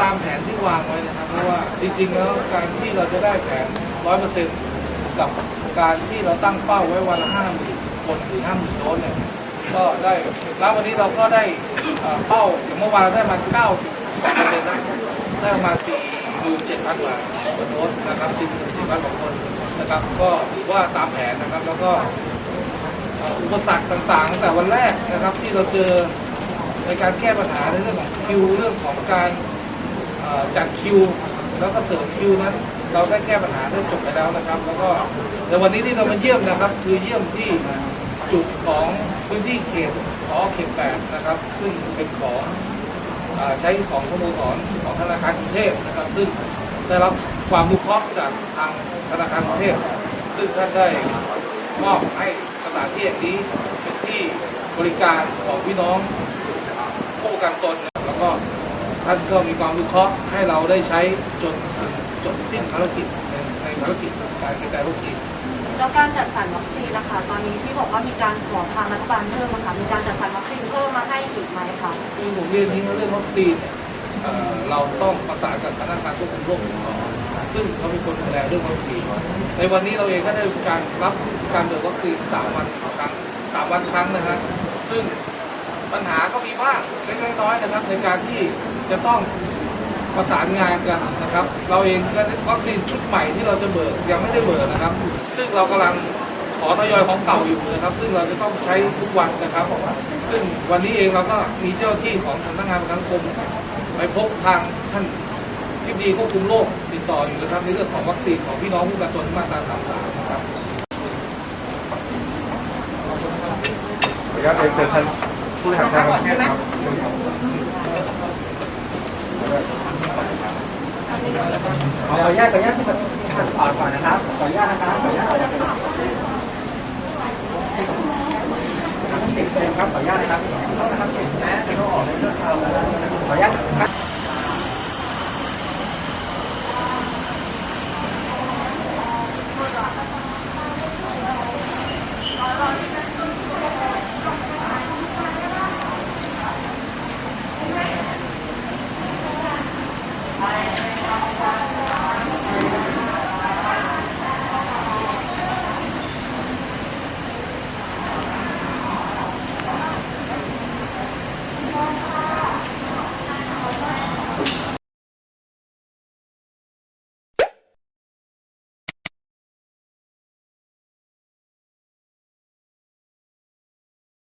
ตามแผนที่วางไว้นะครับ เพราะว่าจริงๆแล้วการที่เราจะได้แผนร้อยเปอร์เซ็นต์กับการที่เราตั้งเป้าไว้วันละห้าหมื่นคนหรือห้าหมื่นโดสเนี่ยก็ได้แล้ววันนี้เราก็ได้เป้าอย่างเมื่อวานได้มาเก้าสิบเปอร์เซ็นต์นะได้ประมาณสี่หมื่นเจ็ดพันกว่าโดสนะครับสี่หมื่นสี่พันกว่าคนนะครับ ก็ถือว่าตามแผนนะครับ แล้วก็อุปสรรคต่างๆตั้งแต่วันแรกนะครับที่เราเจอในการแก้ปัญหาในเรื่องของคิวเรื่องของการ จัดคิว แล้วก็เสริมคิวนั้น เราได้แก้ปัญหาได้จบไปแล้วนะครับ แล้วก็ในวันนี้ที่เรามาเยี่ยมนะครับ คือเยี่ยมที่จุดของพื้นที่เขตขอเขตแปดนะครับ ซึ่งเป็นของอใช้ของสโมสรของธนาคารกรุงเทพนะครับ ซึ่งได้รับความรู้เคราะห์จากทางธนาคารกรุงเทพซึ่งท่านได้มอบให้สถานที่แห่งนี้เป็นที่บริการของพี่น้องผู้ประกันตนแล้วก็ ท่านก็มีความรู้เคราะห์ให้เราได้ใช้จนถึงจบสิ้นภารกิจในในภารกิจการกระจายวัคซีนแล้วการจัดสรรวัคซีนนะคะตอนนี้ที่บอกว่ามีการขอทางรัฐบาลเพิ่มนะคะมีการจัดสรรวัคซีนเพิ่มมาให้อีกไหมคะที่ผมเรียนนี้ว่าเรื่องวัคซีนเนี่ยเอ่อเราต้องประสานกับคณะกรรมการควบคุมโรคติดต่อซึ่งเขาเป็นคนดูแลเรื่องวัคซีนในวันนี้เราเองก็ได้มีการรับการเบิกวัคซีนสามวันครั้งสามวันครั้งนะฮะซึ่งปัญหาก็มีบ้างเล็กๆน้อยๆนะครับในการที่ จะต้องประสานงานกันนะครับ เราเองก็วัคซีนชุดใหม่ที่เราจะเบิกยังไม่ได้เบิกนะครับ ซึ่งเรากำลังขอทยอยของเก่าอยู่นะครับ ซึ่งเราจะต้องใช้ทุกวันนะครับซึ่งวันนี้เองเราก็มีเจ้าที่ของสำนักงานประกันสังคมไปพบทางท่านที่ดีควบคุมโรคติดต่ออยู่นะครับในเรื่องของวัคซีนของพี่น้องผู้ประกันตนมาตราสามสามนะครับขออนุญาตเชิญท่านผู้บริหารทางประเทศครับ ขออนุญาตขออนุญาตที่มาที่มาสอนก่อนนะครับ ขออนุญาตนะครับ ขออนุญาตติดเชิญครับ ขออนุญาตนะครับ